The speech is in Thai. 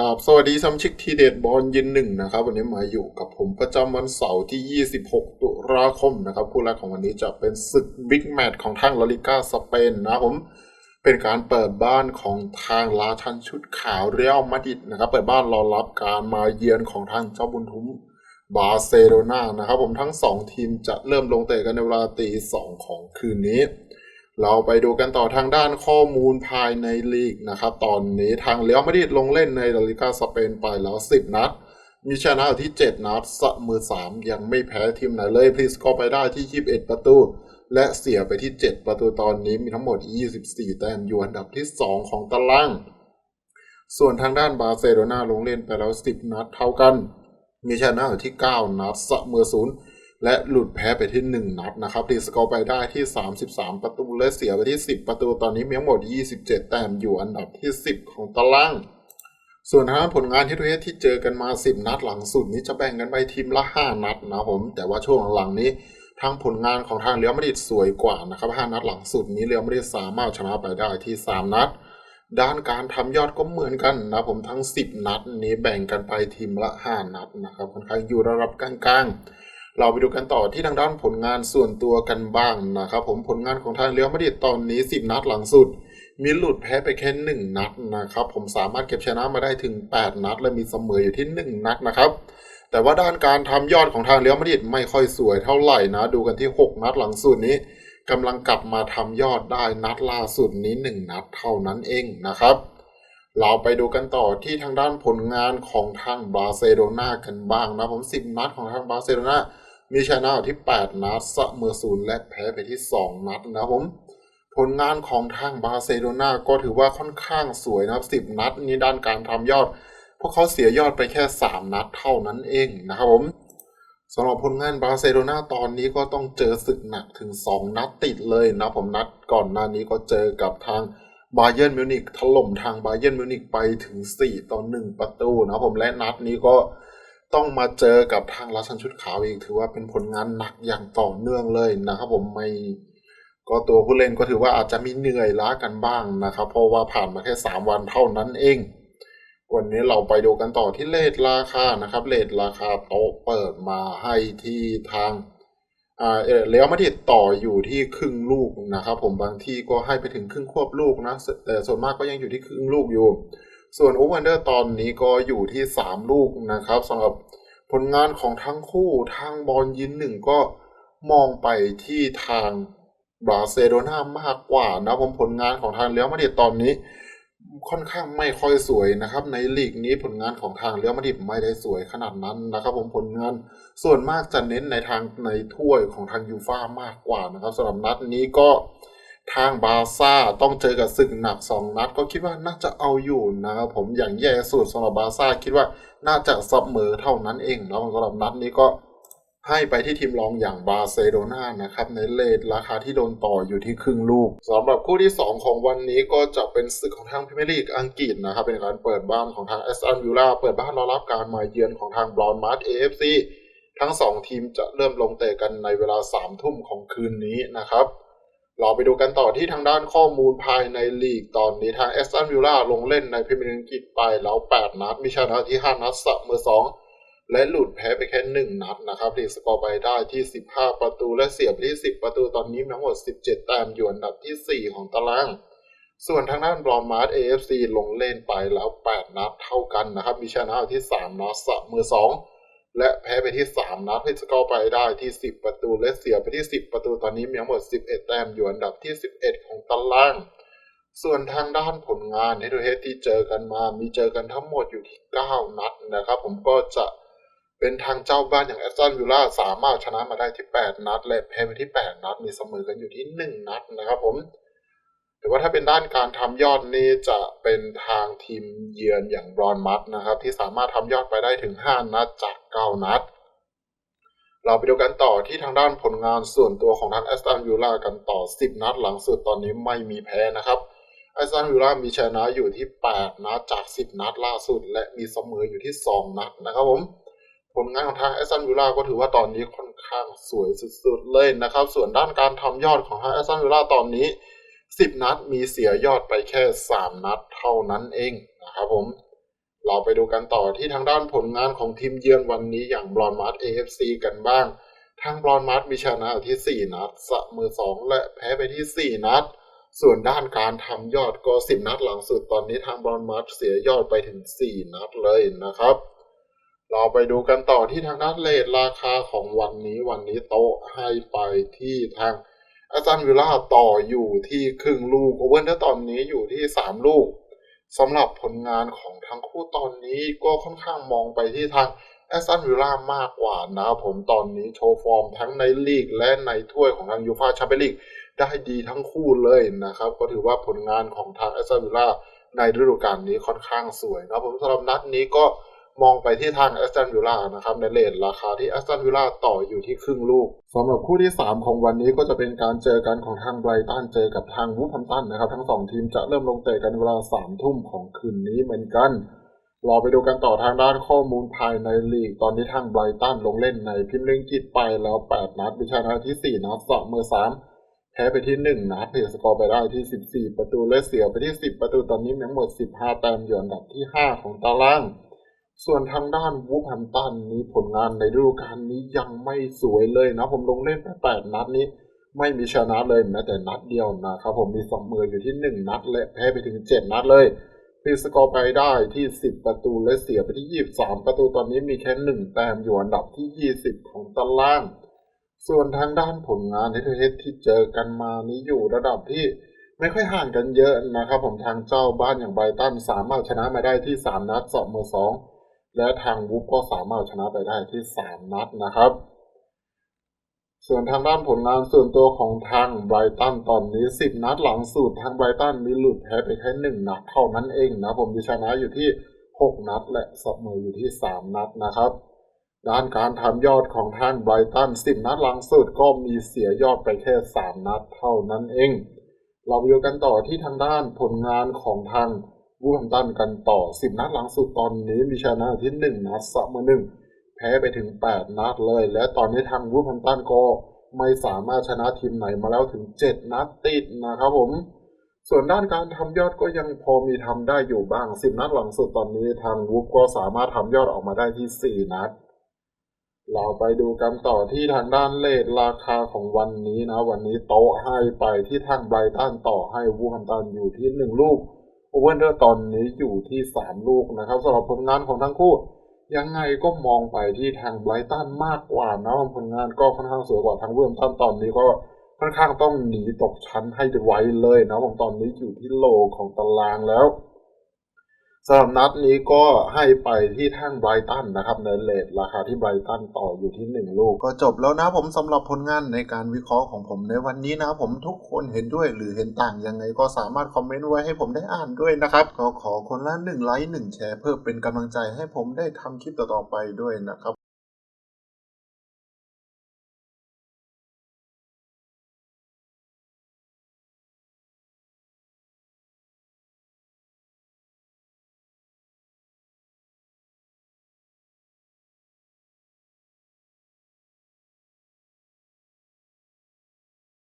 ราบสวัสดีซัมชิกทีเด็ดบอลย็นหนึ่งนะครับ วันนี้มาอยู่กับผมประจำวันเสาร์ที่ 26 ตุลาคมนะครับคู่แรกของวันนี้จะเป็นศึกบิ๊กแมตช์ของทางลาลิก้าสเปนนะผมเป็นการเปิดบ้านของทางลาชันชุดขาวเรียลมาดริดนะครับ เปิดบ้านรอรับการมาเยือนของทางเจ้าบุญทุมบาร์เซโลนานะครับ ผมทั้ง 2 ทีมจะเริ่มลงเตะกันในเวลาตีสองของคืนนี้ เราไปดูกันต่อทางด้านข้อมูลภายในลีกนะครับ ตอนนี้ทางเลี้ยวมาดริดลงเล่นในลาลิกาสเปนไปแล้ว 10 นัด มีชนะอยู่ที่ 7 นัดเสมอ3 ยังไม่แพ้ทีมไหนเลยพลีสกอไปได้ที่ 21 ประตู และเสียไปที่ 7 ประตูตอนนี้มีทั้งหมด 24 แต้มอยู่อันดับที่ 2 ของตาราง ส่วนทางด้านบาร์เซโลนาลงเล่นไปแล้ว 10 นัดเท่ากัน มีชนะอยู่ที่ 9 นัดเสมอ0 และหลุดแพ้ไปที่ 1 นัดนะครับตีสกอร์ไปได้ที่ 33 ประตูและเสียไปที่ 10 ประตูตอนนี้มีทั้งหมด 27 แต้มอยู่อันดับที่ 10 ของตาราง ส่วนทางผลงานที่ทุกที่เจอกันมา 10 นัดหลังสุดนี้จะแบ่งกันไปทีมละ 5 นัดนะผม แต่ว่าช่วงหลังนี้ทางผลงานของทางเรียวมาดริดสวยกว่านะครับ5นัดหลังสุดนี้เรียวมาดริดสามารถชนะไปได้ที่ 3 นัด ด้านการทำยอดก็เหมือนกันนะผมทั้ง 10 นัดนี้แบ่งกันไปทีมละ 5 นัดนะครับค่อนข้างอยู่ระดับกลางๆ เราไปดูกันต่อที่ทางด้านผลงานส่วนตัวกันบ้างนะครับผมผลงานของทางเรียวมาดริดตอนนี้ 10 นัดหลังสุด มีหลุดแพ้ไปแค่ 1 นัดนะครับผมสามารถเก็บชนะมาได้ถึง 8 นัด และมีเสมออยู่ที่ 1 นัดนะครับแต่ว่าด้านการทำยอดของทางเรียวมาดริดไม่ค่อยสวยเท่าไหร่นะ ดูกันที่ 6 นัดหลังสุดนี้กำลังกลับมาทำยอดได้นัดล่าสุดนี้ 1 นัดเท่านั้นเองนะครับเราไปดูกันต่อที่ทางด้านผลงานของทางบาร์เซโลนากันบ้างนะผม10นัดของทางบาร์เซโลนา มีชนะที่ 8 นัดเสมอศูนย์และแพ้ไปที่ 2 นัดนะครับผม ผลงานของทางบาร์เซโลนาก็ถือว่าค่อนข้างสวยนะครับ 10 นัดนี้ด้านการทำยอด พวกเขาเสียยอดไปแค่ 3 นัดเท่านั้นเองนะครับผมสำหรับผลงานบาร์เซโลนาตอนนี้ก็ต้องเจอศึกหนักถึง 2 นัดติดเลยนะผมนัดก่อนหน้านี้ก็เจอกับทางบาเยิร์นมิวนิกถล่มทางบาเยิร์นมิวนิกไปถึง 4 ต่อ 1 ประตูนะครับผมและนัดนี้ก็ ต้องมาเจอกับทางราชันชุดขาวอีกถือว่าเป็นผลงานหนักอย่างต่อเนื่องเลยนะครับ ผมไม่ก็ตัวผู้เล่นก็ถือว่าอาจจะมีเหนื่อยล้ากันบ้างนะครับ เพราะว่าผ่านมาแค่3วันเท่านั้นเอง วันนี้เราไปดูกันต่อที่เลทราคานะครับเลทราคาโต๊ะเปิดมาให้ที่ทางอ่าเออแล้วมาดิดต่ออยู่ที่ครึ่งลูกนะครับ ผมบางที่ก็ให้ไปถึงครึ่งควบลูกนะแต่ส่วนมากก็ยังอยู่ที่ครึ่งลูกอยู่ ส่วนโอเวอร์เดอร์ตอนนี้ก็อยู่ที่ 3 ลูกนะครับสำหรับผลงานของทั้งคู่ทางบอลยินหนึ่งก็มองไปที่ทางบาร์เซโลนามากกว่านะผมผลงานของทางเลี้ยวมาดริดตอนนี้ ค่อนข้างไม่ค่อยสวยนะครับ ในลีกนี้ผลงานของทางเลี้ยวมาดริดไม่ได้สวยขนาดนั้นนะครับ ผมผลงานส่วนมากจะเน้นในทางในถ้วยของทางยูฟ่ามากกว่านะครับสำหรับนัดนี้ก็ ทางบาร์ซ่าต้องเจอกับศึกหนัก 2 นัด ก็คิดว่าน่าจะเอาอยู่นะครับผมอย่างแย่สุดสำหรับบาร์ซ่าคิดว่าน่าจะเสมอเท่านั้นเองนะสำหรับนัดนี้ก็ให้ไปที่ทีมรองอย่างบาร์เซโลนานะครับในเลทราคาที่โดนต่ออยู่ที่ครึ่งลูกสำหรับคู่ที่ 2 ของวันนี้ก็จะเป็นศึกของทางพรีเมียร์ลีกอังกฤษนะครับเป็นการเปิดบ้านของทางแอสตันวิลล่าเปิดบ้านรอรับการมาเยือนของทางบรอนมาร์ทเอฟซีทั้ง 2 ทีมจะเริ่มลงเตะกันในเวลา3ทุ่มของคืนนี้นะครับ เราไปดูกันต่อที่ทางด้านข้อมูลภายในลีกตอนนี้ทางแอสตันวิลล่าลงเล่นในพรีเมียร์ลีกอังกฤษไปแล้ว 8 นัด มีชนะที่ 5 นัดเสมอ2 และหลุดแพ้ไปแค่ 1 นัดนะครับทีสกอร์ไปได้ที่ 15 ประตูและเสียไปที่ 10 ประตูตอนนี้ทั้งหมด 17 แต้มอยู่อันดับที่ 4 ของตาราง ส่วนทางด้านบรอมมาร์ท AFC ลงเล่นไปแล้ว 8 นัดเท่ากันนะครับมีชนะที่ 3 นัดเสมอ2 และแพ้ไปที่ 3 นัดให้สกอร์ไปได้ที่ 10 ประตูและเสียไปที่ 10 ประตูตอนนี้มีทั้งหมด 11 แต้มอยู่อันดับที่ 11 ของตาราง ส่วนทางด้านผลงานในตัวเฮดที่เจอกันมามีเจอกันทั้งหมดอยู่ที่ 9 นัดนะครับ ผมก็จะเป็นทางเจ้าบ้านอย่างแอสตันวิลล่าสามารถชนะมาได้ที่ 8 นัด และแพ้ไปที่ 8 นัด มีเสมอกันอยู่ที่ 1 นัดนะครับผม แต่ว่าถ้าเป็นด้านการทำยอดนี่จะเป็นทางทีมเยือนอย่างบรอนมัดนะครับ ที่สามารถทำยอดไปได้ถึง 5 นัดจาก 9 นัด เราไปดูกันต่อที่ทางด้านผลงานส่วนตัวของทางแอสตันวิลล่ากันต่อ 10 นัดหลังสุดตอนนี้ไม่มีแพ้นะครับแอสตันวิลล่ามีชนะอยู่ที่ 8 นัดจาก 10 นัดล่าสุด และมีเสมออยู่ที่ 2 นัดนะครับผมผลงานของทางแอสตันวิลล่าก็ถือว่าตอนนี้ค่อนข้างสวยสุดๆเลยนะครับ ส่วนด้านการทำยอดของทางแอสตันวิลล่าตอนนี้ 10 นัดมีเสียยอดไปแค่ 3 นัดเท่านั้นเองนะครับผม เราไปดูกันต่อที่ทางด้านผลงานของทีมเยือนวันนี้อย่างบรอนมาร์ AFC กันบ้าง ทางบรอนมาร์มีชนะอยู่ที่ 4 นัดเสมอ2 และแพ้ไปที่ 4 นัด ส่วนด้านการทำยอดก็ 10 นัดหลังสุดตอนนี้ทางบรอนมาร์เสียยอดไปถึง 4 นัดเลยนะครับเราไปดูกันต่อที่ทางด้านเลทราคาของวันนี้วันนี้โต๊ะให้ไปที่ทาง อาจารย์วิลลาต่ออยู่ที่ครึ่งลูกโอเวอร์เนอร์ตอนนี้อยู่ที่3ลูกสำหรับผลงานของทั้งคู่ตอนนี้ก็ค่อนข้างมองไปที่ทางแอสตันวิลล่ามากกว่านะครับผมตอนนี้โชว์ฟอร์มทั้งในลีกและในถ้วยของทางยูฟาแชมเปี้ยนลีกได้ดีทั้งคู่เลยนะครับ ก็ถือว่าผลงานของทางแอสตันวิลล่าในฤดูกาลนี้ค่อนข้างสวยนะครับผมสำหรับนัดนี้ก็ มองไปที่ทางแอสตันวิลล่านะครับในเลทราคาที่แอสตันวิลล่าต่ออยู่ที่ครึ่งลูกสำหรับคู่ที่ 3 ของวันนี้ก็จะเป็นการเจอกันของทางไบรตันเจอกับทางวูฟแฮมตันนะครับ ทั้งสองทีมจะเริ่มลงเตะกันเวลา3ทุ่มของคืนนี้เหมือนกันเราไปดูกันต่อทางด้านข้อมูลภายในลีก ตอนนี้ทางไบรตันลงเล่นในพิมพ์ลิงกิตไปแล้ว 8 นัดวิชานะที่ 4 นัดเสมอ3แพ้ไปที่ 1 นัดเพสกอร์ไปได้ที่ 14 ประตูและเสียไปที่ 10 ประตูตอนนี้มีทั้งหมด 15 แต้มอยู่อันดับที่ 5 ของตาราง ส่วนทางด้านวูฟแฮมตันนี้ผลงานในฤดูกาลนี้ยังไม่สวยเลยนะ ผมลงเล่นไป8นัดนี้ ไม่มีชนะเลยแม้แต่นัดเดียวนะครับผมมีสองมืออยู่ที่1นัด และแพ้ไปถึง7นัดเลยพีสกอร์ไปได้ที่10ประตูและเสียไปที่23ประตูตอนนี้มีแค่1แต้มอยู่อันดับที่20ของตาราง ส่วนทางด้านผลงานเฮดที่เจอกันมานี้อยู่ระดับที่ไม่ค่อยห่างกันเยอะนะครับผมทางเจ้าบ้านอย่างไบรตันสามารถชนะมาได้ที่3นัดเสมอ2 และทางวูฟก็สามารถชนะไปได้ที่ 3 นัดนะครับ ส่วนทางด้านผลงานส่วนตัวของทางไบรตันตอนนี้ 10 นัดหลังสุดทางไบรตันมีหลุดแพ้ไปแค่1นัดเท่านั้นเองนะผมมีชนะอยู่ที่ 6 นัด และเสมออยู่ที่ 3 นัดนะครับด้านการทำยอดของทางไบรตัน10 นัดหลังสุดก็มีเสียยอดไปแค่ 3 นัดเท่านั้นเอง เราไปดูกันต่อที่ทางด้านผลงานของทาง วูฟแฮมตันกันต่อ 10 นัดหลังสุดตอนนี้มีชนะที่ 1 นัดเสมอ1แพ้ไปถึง 8 นัดเลย และตอนนี้ทางวูฟแฮมตันก็ไม่สามารถชนะทีมไหนมาแล้วถึง 7 นัดติดนะครับผม ส่วนด้านการทำยอดก็ยังพอมีทำได้อยู่บ้าง 10 นัดหลังสุดตอนนี้ทางวูฟก็สามารถทำยอดออกมาได้ที่ 4 นัด เราไปดูกันต่อที่ทางด้านเลทราคาของวันนี้นะ วันนี้โต๊ะให้ไปที่ทางไบรตันต่อให้วูฟแฮมตันอยู่ที่ 1 ลูก โอเวอร์เดอร์ตอนนี้อยู่ที่3ลูกนะครับสำหรับผลงานของทั้งคู่ ยังไงก็มองไปที่ทางไบรตันมากกว่านะผลงานก็ค่อนข้างสวยกว่าทางเวิร์มตันตอนนี้ก็ค่อนข้างต้องหนีตกชั้นให้ไวเลยนะผมตอนนี้อยู่ที่โลของตารางแล้ว สำหรับนัดนี้ก็ให้ไปที่ทางไบรตันนะครับในเลทราคาที่ไบรตันต่ออยู่ที่ 1 ลูก ก็จบแล้วนะผมสำหรับผลงานในการวิเคราะห์ของผมในวันนี้นะผมทุกคนเห็นด้วยหรือเห็นต่างยังไงก็สามารถคอมเมนต์ไว้ให้ผมได้อ่านด้วยนะครับก็ขอคนละ1ไลค์1แชร์เพื่อเป็นกำลังใจให้ผมได้ทำคลิปต่อๆไปด้วยนะครับ